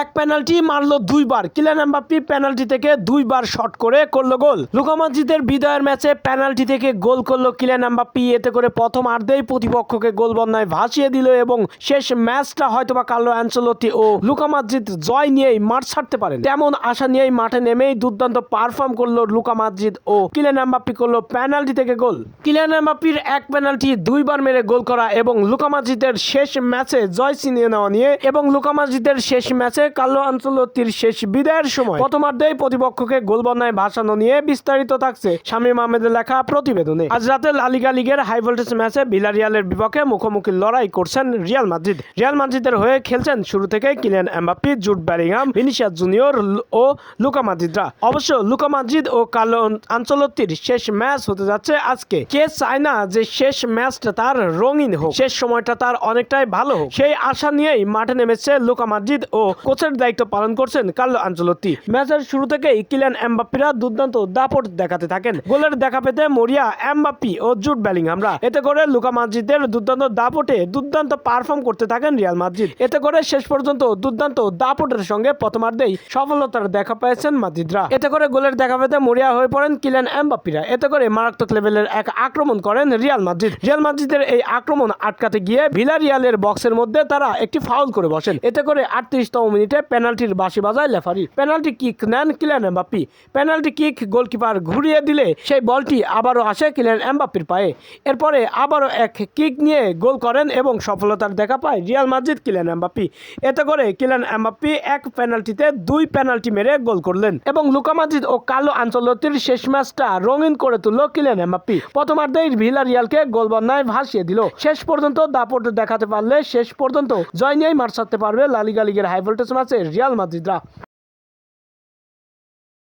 এক পেনাল্টি মারলো দুইবার। কিলিয়ান এমবাপ্পি পেনাল্টি থেকে দুইবার শট করে করল গোল। লুকা মসজিদের বিদায়ের ম্যাচে পেনাল্টি থেকে গোল করল কিলিয়ান এমবাপ্পি। এতে করে প্রথম আর্ধেই প্রতিপক্ষকে গোল বন্যায় ভাসিয়ে দিল এবং শেষ ম্যাচটা হয়তোবা কার্লো অ্যাঞ্চলতি ও লুকা মসজিদ জয় নিয়েই মাঠ ছাড়তে পারেন। তেমন আশা নিয়েই মাঠে নেমেই দুর্দান্ত পারফর্ম করল লুকা মসজিদ ও কিলিয়ান এমবাপ্পি করল পেনাল্টি থেকে গোল। কিলিয়ান এমবাপ্পির এক পেনাল্টি দুইবার মেরে গোল করা এবং লুকা মসজিদের শেষ ম্যাচে জয় ছিনিয়ে নেওয়া নিয়ে এবং লুকা মসজিদের শেষ ম্যাচে কার্লো আঞ্চলতির শেষ বিদায়ের সময় প্রথমার্ধেই প্রতিপক্ষকে গোল বন্যায় ভাসানো নিয়ে বিস্তারিত থাকছে শামীম আহমেদের লেখা প্রতিবেদনে। আজ রাতে লালিগা লিগের হাই ভোল্টেজ ম্যাচে ভিলারিয়ালের বিপক্ষে মুখোমুখি লড়াই করছেন রিয়াল মাদ্রিদ। রিয়াল মাদ্রিদের হয়ে খেলছেন শুরু থেকে Kylian Mbappe, Jude Bellingham, Vinicius Junior ও লুকা মাদ্রিদরা। অবশ্য লুকা মাদ্রিদ ও কার্লো আঞ্চলতির শেষ ম্যাচ হতে যাচ্ছে আজকে। কে চায় না যে শেষ ম্যাচটা তার রঙিন হোক? শেষ সময়টা তার অনেকটাই ভালো হোক? সেই আশা নিয়েই মাঠে নেমেছে লুকা মাদ্রিদ ও কোচের দায়িত্ব পালন করছেন কার্লো আঞ্চলত্তি। ম্যাচের শুরু থেকেই কিলিয়ান এমবাপ্পিরা দুর্দান্ত দাপট দেখাতে থাকেন। গোলের দেখা পেতে মরিয়া, এমবাপ্পি ও জুট ব্যালিংহামরা এতে করে লুকা মাদ্রিদের দুর্দান্ত দাপটে দুর্দান্ত পারফর্ম করতে থাকেন রিয়াল মাদ্রিদ। এতে করে শেষ পর্যন্ত দুর্দান্ত দাপটের সঙ্গে প্রথমার্ধেই সফলতার দেখা পেয়েছেন মাদ্রিদরা। এতে করে গোলের দেখা পেতে মরিয়া হয়ে পড়েন কিলিয়ান এমবাপ্পিরা। এতে করে মারাত্মক লেভেলের এক আক্রমণ করেন রিয়াল মাদ্রিদ। রিয়াল মাদ্রিদের এই আক্রমণ আটকাতে গিয়ে ভিলারিয়ালের বক্সের মধ্যে তারা একটি ফাউল করে বসেন। এতে করে আটত্রিশতম মিনিটে পেনাল্টির বাঁশি বাজায় লেফারি। পেনাল্টি কিক নেন Kylian Mbappe. Penalty kick goalkeeper ঘুরিয়ে দিলে সেই বলটি আবারও আসে কিলিয়ান এমবাপ্পির পায়ে। এরপরে আবারও এক কিক নিয়ে গোল করেন এবং সফলতার দেখা পায় রিয়াল মাদ্রিদ কিলিয়ান এমবাপ্পি। এতে করে কিলিয়ান এমবাপ্পি এক পেনাল্টিতে দুই পেনাল্টি মেরে গোল করলেন এবং লুকা মাদ্রিদ ও কালো আঞ্চলতির শেষ ম্যাচটা রঙিন করে তুলল কিলিয়ান এমবাপ্পি। প্রথমার্ধেই ভিলা রিয়ালকে গোল বন্যায় ভাসিয়ে দিল। শেষ পর্যন্ত দাপট দেখাতে পারলে শেষ পর্যন্ত জয় নিয়েই মাঠ ছাড়তে পারবে লালিগা লিগের হাই ভোল্টেজ ম্যাচে রিয়াল মাদ্রিদরা।